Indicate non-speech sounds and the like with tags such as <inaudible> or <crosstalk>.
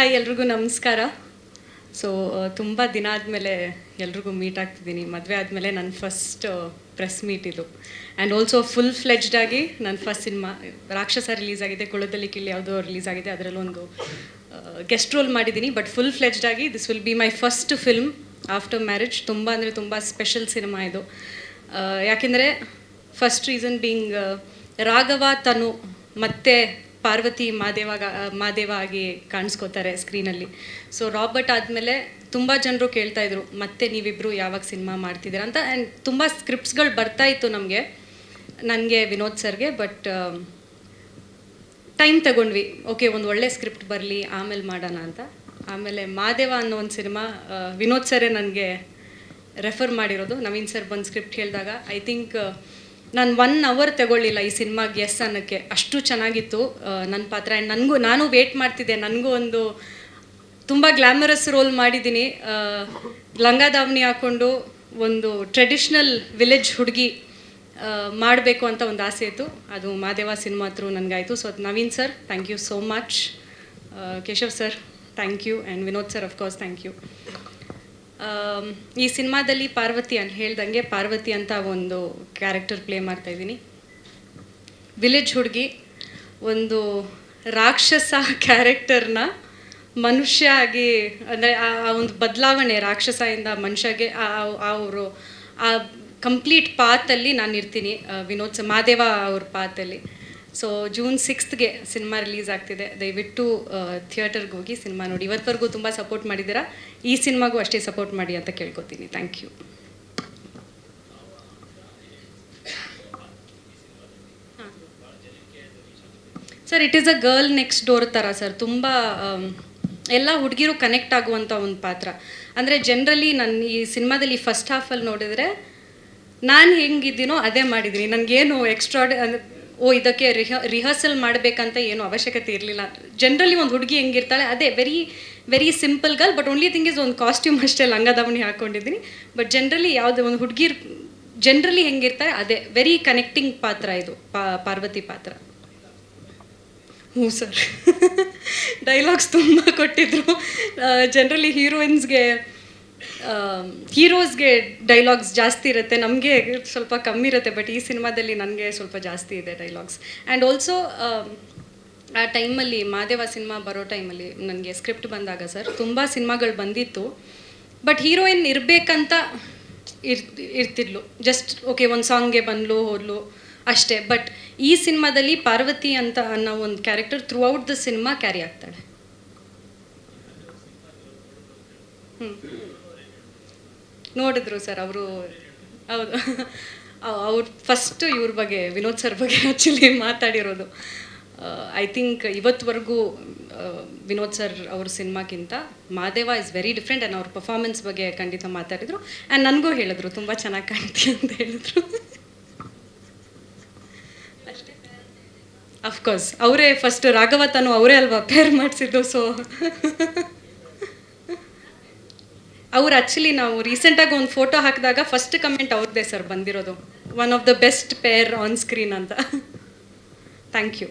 Hi, ಎಲ್ರಿಗೂ ನಮಸ್ಕಾರ. So ತುಂಬ ದಿನ ಆದಮೇಲೆ ಎಲ್ರಿಗೂ ಮೀಟ್ ಆಗ್ತಿದ್ದೀನಿ. ಮದುವೆ ಆದಮೇಲೆ ನನ್ನ ಫಸ್ಟ್ ಪ್ರೆಸ್ ಮೀಟ್ ಇದು. ಆ್ಯಂಡ್ ಆಲ್ಸೋ ಫುಲ್ ಫ್ಲೆಜ್ಡ್ ಆಗಿ ನನ್ನ ಫಸ್ಟ್ ಸಿನಿಮಾ ರಾಕ್ಷಸ ರಿಲೀಸ್ ಆಗಿದೆ. ಕುಳದಲ್ಲಿ ಕಿಲ್ಲಿ ಯಾವುದೋ ರಿಲೀಸ್ ಆಗಿದೆ. ಅದರಲ್ಲೊಂದು ಗೆಸ್ಟ್ ರೋಲ್ ಮಾಡಿದ್ದೀನಿ. ಬಟ್ ಫುಲ್ ಫ್ಲೆಜ್ಡ್ ಆಗಿ this will be my first film after marriage ತುಂಬ ಅಂದರೆ ತುಂಬ ಸ್ಪೆಷಲ್ ಸಿನಿಮಾ ಇದು. ಯಾಕೆಂದರೆ first reason being Raghava, Tanu ಮತ್ತೆ ಪಾರ್ವತಿ ಮಾದೇವ ಮಾದೇವ ಆಗಿ ಕಾಣಿಸ್ಕೋತಾರೆ ಸ್ಕ್ರೀನಲ್ಲಿ. ಸೊ ರಾಬರ್ಟ್ ಆದಮೇಲೆ ತುಂಬ ಜನರು ಕೇಳ್ತಾ ಇದ್ರು, ಮತ್ತೆ ನೀವಿಬ್ಬರು ಯಾವಾಗ ಸಿನಿಮಾ ಮಾಡ್ತಿದ್ದೀರಾ ಅಂತ. ಆ್ಯಂಡ್ ತುಂಬ ಸ್ಕ್ರಿಪ್ಟ್ಸ್ಗಳು ಬರ್ತಾ ಇತ್ತು ನಮಗೆ, ನನಗೆ ವಿನೋದ್ ಸರ್ಗೆ, ಬಟ್ ಟೈಮ್ ತಗೊಂಡ್ವಿ. ಓಕೆ, ಒಂದು ಒಳ್ಳೆ ಸ್ಕ್ರಿಪ್ಟ್ ಬರಲಿ, ಆಮೇಲೆ ಮಾಡೋಣ ಅಂತ. ಆಮೇಲೆ ಮಾದೇವ ಅನ್ನೋ ಒಂದು ಸಿನಿಮಾ ವಿನೋದ್ ಸರೇ ನನಗೆ ರೆಫರ್ ಮಾಡಿರೋದು. ನವೀನ್ ಸರ್ ಬಂದು ಸ್ಕ್ರಿಪ್ಟ್ ಹೇಳಿದಾಗ ಐ ಥಿಂಕ್ ನಾನು ಒನ್ ಅವರ್ ತಗೊಳ್ಳಿಲ್ಲ ಈ ಸಿನಿಮಾಗೆ ಎಸ್ ಅನ್ನೋಕ್ಕೆ ಅಷ್ಟು ಚೆನ್ನಾಗಿತ್ತು. ನನ್ನ ಪಾತ್ರ. ಆ್ಯಂಡ್ ನನಗೂ ನಾನು ವೇಟ್ ಮಾಡ್ತಿದ್ದೆ. ನನಗೂ ಒಂದು ತುಂಬ ಗ್ಲ್ಯಾಮರಸ್ ರೋಲ್ ಮಾಡಿದ್ದೀನಿ. ಆ, ಲಂಗ ದಾವಣಿ ಹಾಕ್ಕೊಂಡು ಒಂದು ಟ್ರೆಡಿಷ್ನಲ್ ವಿಲೇಜ್ ಹುಡುಗಿ ಮಾಡಬೇಕು ಅಂತ ಒಂದು ಆಸೆ ಇತ್ತು. ಅದು Madeva cinema through ನನಗಾಯಿತು. So Naveen sir thank you so much Keshav sir thank you and Vinod sir of course thank you ಈ ಸಿನಿಮಾದಲ್ಲಿ ಪಾರ್ವತಿ ಅಂತ ಹೇಳ್ದಂಗೆ ಪಾರ್ವತಿ ಅಂತ ಒಂದು ಕ್ಯಾರೆಕ್ಟರ್ ಪ್ಲೇ ಮಾಡ್ತಾ ಇದ್ದೀನಿ. ವಿಲೇಜ್ ಹುಡುಗಿ ಒಂದು ರಾಕ್ಷಸ ಕ್ಯಾರೆಕ್ಟರ್ನ ಮನುಷ್ಯ ಆಗಿ ಅಂದರೆ ಆ ಒಂದು ಬದಲಾವಣೆ ರಾಕ್ಷಸದಿಂದ ಮನುಷ್ಯಗೆ ಅವರು, ಆ ಕಂಪ್ಲೀಟ್ ಪಾತಲ್ಲಿ ನಾನು ಇರ್ತೀನಿ ವಿನೋದ್, ಮಾದೇವ ಅವ್ರ ಪಾತಲ್ಲಿ ಸೊ ಜೂನ್ ಸಿಕ್ಸ್ತ್ಗೆ ಸಿನಿಮಾ ರಿಲೀಸ್ ಆಗ್ತಿದೆ. ದಯವಿಟ್ಟು ಥಿಯೇಟರ್ಗೆ ಹೋಗಿ ಸಿನಿಮಾ ನೋಡಿ. ಇವತ್ತವರೆಗೂ ತುಂಬ ಸಪೋರ್ಟ್ ಮಾಡಿದ್ದೀರಾ? ಈ ಸಿನಿಮಾಗೂ ಅಷ್ಟೇ ಸಪೋರ್ಟ್ ಮಾಡಿ ಅಂತ ಕೇಳ್ಕೊತೀನಿ. Thank you sir it is a girl next door ಥರ ಸರ್ ತುಂಬ ಎಲ್ಲ ಹುಡುಗಿರು ಕನೆಕ್ಟ್ ಆಗುವಂಥ ಒಂದು ಪಾತ್ರ. ಅಂದರೆ ಜನರಲಿ ನನ್ನ ಈ ಸಿನಿಮಾದಲ್ಲಿ ಫಸ್ಟ್ ಹಾಫಲ್ಲಿ ನೋಡಿದರೆ ನಾನು ಹೆಂಗಿದ್ದೀನೋ ಅದೇ ಮಾಡಿದ್ದೀನಿ. ನನಗೇನು ಎಕ್ಸ್ಟ್ರಾ ಅಂದರೆ ಓ, ಇದಕ್ಕೆ ರಿಹ ರಿಹರ್ಸಲ್ ಮಾಡಬೇಕಂತ ಏನು ಅವಶ್ಯಕತೆ ಇರಲಿಲ್ಲ. ಜನರಲಿ ಒಂದು ಹುಡುಗಿ ಹೆಂಗಿರ್ತಾಳೆ, ಅದೇ very very simple girl but only thing is ಒಂದು ಕಾಸ್ಟ್ಯೂಮ್ ಅಷ್ಟೇ ಲಂಗ ದಾವಣಿ ಹಾಕ್ಕೊಂಡಿದ್ದೀನಿ ಬಟ್ ಜನರಲಿ ಯಾವುದೇ ಒಂದು ಹುಡುಗಿರ್ ಜನರಲಿ ಹೆಂಗಿರ್ತಾರೆ ಅದೇ ವೆರಿ ಕನೆಕ್ಟಿಂಗ್ ಪಾತ್ರ ಇದು ಪಾರ್ವತಿ ಪಾತ್ರ. ಹ್ಞೂ ಸರ್. <laughs> ಡೈಲಾಗ್ಸ್ ತುಂಬ ಕೊಟ್ಟಿದ್ರು. ಜನರಲಿ ಹೀರೋಯಿನ್ಸ್ಗೆ ಹೀರೋಸ್ಗೆ ಡೈಲಾಗ್ಸ್ ಜಾಸ್ತಿ ಇರುತ್ತೆ. ನಮಗೆ ಸ್ವಲ್ಪ ಕಮ್ಮಿ ಇರುತ್ತೆ ಬಟ್ ಈ ಸಿನಿಮಾದಲ್ಲಿ ನನಗೆ ಸ್ವಲ್ಪ ಜಾಸ್ತಿ ಇದೆ ಡೈಲಾಗ್ಸ್. ಆ್ಯಂಡ್ ಆಲ್ಸೋ ಆ ಟೈಮಲ್ಲಿ ಮಾದೇವ ಸಿನಿಮಾ ಬರೋ ಟೈಮಲ್ಲಿ ನನಗೆ ಸ್ಕ್ರಿಪ್ಟ್ ಬಂದಾಗ ಸರ್ ತುಂಬ ಸಿನಿಮಾಗಳು ಬಂದಿತ್ತು. ಬಟ್ ಹೀರೋಯಿನ್ ಇರಬೇಕಂತ ಇರ್, ಇರ್ತಿದ್ಲು. ಜಸ್ಟ್ ಓಕೆ ಒಂದು ಸಾಂಗ್ಗೆ ಬಂದ್ಲು, ಹೋದ್ಲು ಅಷ್ಟೇ. ಬಟ್ ಈ ಸಿನಿಮಾದಲ್ಲಿ ಪಾರ್ವತಿ ಅಂತ ಅನ್ನೋ ಒಂದು character throughout the cinema carry ಆಗ್ತಾಳೆ ನೋಡಿದ್ರು ಸರ್ ಅವರು. ಹೌದು. ಅವ್ರು ಫಸ್ಟ್ ಇವ್ರ ಬಗ್ಗೆ, ವಿನೋದ್ ಸರ್ ಬಗ್ಗೆ ಆ್ಯಕ್ಚುಲಿ ಮಾತಾಡಿರೋದು. ಐ ಥಿಂಕ್ ಇವತ್ತುವರೆಗೂ ವಿನೋದ್ ಸರ್ ಅವ್ರ ಸಿನಿಮಾಗಿಂತ Madeva is very different and ಅವ್ರ ಪರ್ಫಾರ್ಮೆನ್ಸ್ ಬಗ್ಗೆ ಖಂಡಿತ ಮಾತಾಡಿದರು. ಆ್ಯಂಡ್ ನನಗೂ ಹೇಳಿದ್ರು, ತುಂಬ ಚೆನ್ನಾಗಿ ಕಾಣ್ತಿ ಅಂತ ಹೇಳಿದ್ರು. ಅಫ್ಕೋರ್ಸ್ ಅವರೇ ಫಸ್ಟ್ ರಾಘವತನು ಅವರೇ ಅಲ್ವಾ ಪೇರ್ ಮಾಡಿಸಿದ್ದು ಸೊ ಅವ್ರು ಆ್ಯಕ್ಚುಲಿ ನಾವು ರೀಸೆಂಟಾಗಿ ಒಂದು ಫೋಟೋ ಹಾಕಿದಾಗ ಫಸ್ಟ್ ಕಮೆಂಟ್ ಅವ್ರದ್ದೇ ಸರ್ ಬಂದಿರೋದು. One of the best pair on screen ಅಂತ. Thank you